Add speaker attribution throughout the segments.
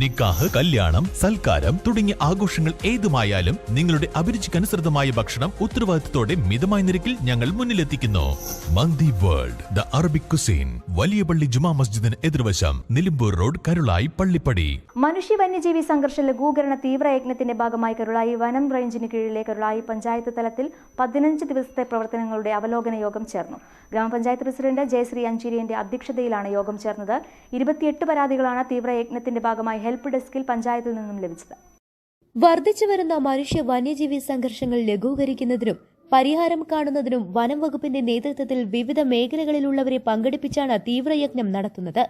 Speaker 1: നിക്കാഹ് കല്യാണം സൽക്കാരം തുടങ്ങിയ ആഘോഷങ്ങൾ ഏതുമായാലും നിങ്ങളുടെ അഭിരുചിക്കനുസൃതമായ ഭക്ഷണം ഉത്തരവാദിത്തത്തോടെ മിതമായ നിരക്കിൽ ഞങ്ങൾ മുന്നിലെത്തിക്കുന്നു. Mandi world the Arabic cuisine വലിയ പള്ളി ജുമാ മസ്ജിദിന് എതിർവശം നിലമ്പൂർ റോഡ് കരുളായി പള്ളിപ്പടി.
Speaker 2: മനുഷ്യ വന്യജീവി സംഘർഷ ലഘൂകരണ തീവ്രയജ്ഞത്തിന്റെ ഭാഗമായി കരുളായി വനം റേഞ്ചിന് കീഴിലെ കരുളായി പഞ്ചായത്ത് തലത്തിൽ പതിനഞ്ച് ദിവസത്തെ പ്രവർത്തനങ്ങളുടെ അവലോകന യോഗം ചേർന്നു. ഗ്രാമപഞ്ചായത്ത് പ്രസിഡന്റ് ജയശ്രീ അഞ്ചേരിയന്റെ അധ്യക്ഷതയിലാണ് യോഗം ചേർന്നത്. ഇരുപത്തിയെട്ട് പരാതികളാണ് തീവ്രയജ്ഞത്തിന്റെ ഭാഗമായി ഹെൽപ്പ് ഡെസ്കിൽ പഞ്ചായത്തിൽ നിന്നും ലഭിച്ചത്.
Speaker 3: വർദ്ധിച്ചു വരുന്ന മനുഷ്യ വന്യജീവി സംഘർഷങ്ങൾ ലഘൂകരിക്കുന്നതിനും പരിഹാരം കാണുന്നതിനും വനം വകുപ്പിന്റെ നേതൃത്വത്തിൽ വിവിധ മേഖലകളിലുള്ളവരെ പങ്കെടുപ്പിച്ചാണ് തീവ്രയജ്ഞം നടത്തുന്നത്.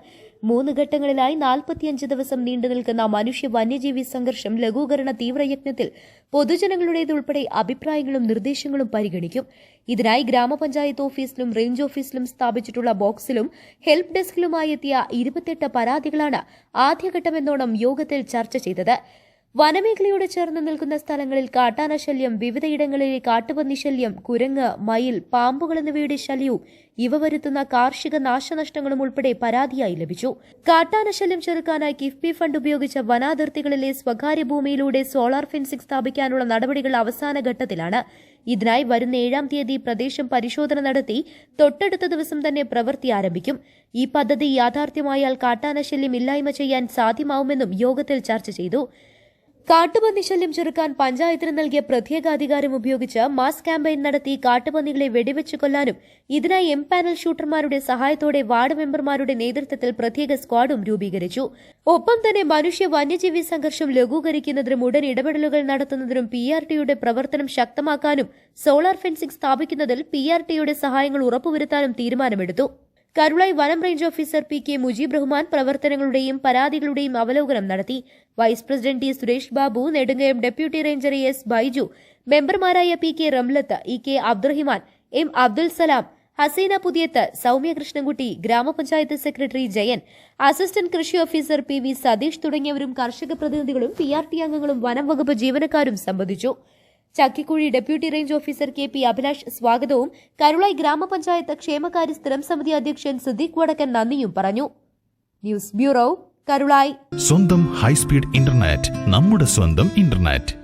Speaker 3: മൂന്ന് ഘട്ടങ്ങളിലായി നാൽപ്പത്തിയഞ്ച് ദിവസം നീണ്ടു നിൽക്കുന്ന മനുഷ്യ വന്യജീവി സംഘർഷം ലഘൂകരണ തീവ്രയജ്ഞത്തിൽ പൊതുജനങ്ങളുടേതുൾപ്പെടെ അഭിപ്രായങ്ങളും നിർദ്ദേശങ്ങളും പരിഗണിക്കും. ഇതിനായി ഗ്രാമപഞ്ചായത്ത് ഓഫീസിലും റേഞ്ച് ഓഫീസിലും സ്ഥാപിച്ചിട്ടുള്ള ബോക്സിലും ഹെൽപ്പ് ഡെസ്കിലുമായി എത്തിയ ഇരുപത്തെട്ട് പരാതികളാണ് ആദ്യഘട്ടമെന്നോണം യോഗത്തിൽ ചർച്ച ചെയ്തത്. വനമേഖലയോട് ചേർന്ന് നിൽക്കുന്ന സ്ഥലങ്ങളിൽ കാട്ടാന ശല്യം വിവിധയിടങ്ങളിലെ കാട്ടുപന്നി ശല്യം കുരങ്ങ് മയിൽ പാമ്പുകൾ എന്നിവയുടെ ശല്യവും ഇവ വരുത്തുന്ന കാർഷിക നാശനഷ്ടങ്ങളും ഉൾപ്പെടെ പരാതിയായി ലഭിച്ചു. കാട്ടാന ശല്യം ചെറുക്കാനായി കിഫ്ബി ഫണ്ട് ഉപയോഗിച്ച വനാതിർത്തികളിലെ സ്വകാര്യ ഭൂമിയിലൂടെ സോളാർ ഫെൻസിംഗ് സ്ഥാപിക്കാനുള്ള നടപടികൾ അവസാന ഘട്ടത്തിലാണ്. ഇതിനായി വരുന്ന ഏഴാം തീയതി പ്രദേശം പരിശോധന നടത്തി തൊട്ടടുത്ത ദിവസം തന്നെ പ്രവൃത്തി ആരംഭിക്കും. ഈ പദ്ധതി യാഥാർത്ഥ്യമായാൽ കാട്ടാന ശല്യം ഇല്ലായ്മ ചെയ്യാൻ സാധ്യമാവുമെന്നും യോഗത്തിൽ ചർച്ച ചെയ്തു. കാട്ടുപന്നി ശല്യം ചെറുക്കാൻ പഞ്ചായത്തിന് നൽകിയ പ്രത്യേക അധികാരം ഉപയോഗിച്ച് മാസ് ക്യാമ്പയിൻ നടത്തി കാട്ടുപന്നികളെ വെടിവെച്ച് കൊല്ലാനും ഇതിനായി എം പാനൽ ഷൂട്ടർമാരുടെ സഹായത്തോടെ വാർഡ് മെമ്പർമാരുടെ നേതൃത്വത്തിൽ പ്രത്യേക സ്ക്വാഡും രൂപീകരിച്ചു. ഒപ്പം തന്നെ മനുഷ്യ വന്യജീവി സംഘർഷം ലഘൂകരിക്കുന്നതിനും ഉടൻ ഇടപെടലുകൾ നടത്തുന്നതിനും പി ആർ ടിയുടെ പ്രവർത്തനം ശക്തമാക്കാനും സോളാർ ഫെൻസിംഗ് സ്ഥാപിക്കുന്നതിൽ പി ആർ ടിയുടെ സഹായങ്ങൾ ഉറപ്പുവരുത്താനും തീരുമാനമെടുത്തു. കരുളായി വനം range officer P K Mujeeb Rahman പ്രവർത്തനങ്ങളുടെയും പരാതികളുടെയും അവലോകനം നടത്തി. Vice president T Suresh Babu Nedumkayam deputy ranger S Baiju മെമ്പർമാരായ P K Ramlath E K Abdurahiman M Abdul Salam Haseena Puthiyath Soumya Krishnankutty ഗ്രാമപഞ്ചായത്ത് സെക്രട്ടറി ജയൻ അസിസ്റ്റന്റ് കൃഷി officer P V Satheesh തുടങ്ങിയവരും കർഷക പ്രതിനിധികളും പി ആർ ടി അംഗങ്ങളും വനം വകുപ്പ് ജീവനക്കാരും സംബന്ധിച്ചു. Chakkikuzhi deputy range officer K P Abhilash സ്വാഗതവും. കരുളായി ഗ്രാമപഞ്ചായത്ത് ക്ഷേമകാര്യ സ്ഥിരം സമിതി അധ്യക്ഷൻ സുദീഖ് വടക്കൻ നന്ദിയും പറഞ്ഞു. News bureau Karulayi.
Speaker 1: സ്വന്തം ഹൈസ്പീഡ് ഇന്റർനെറ്റ് നമ്മുടെ സ്വന്തം ഇന്റർനെറ്റ്.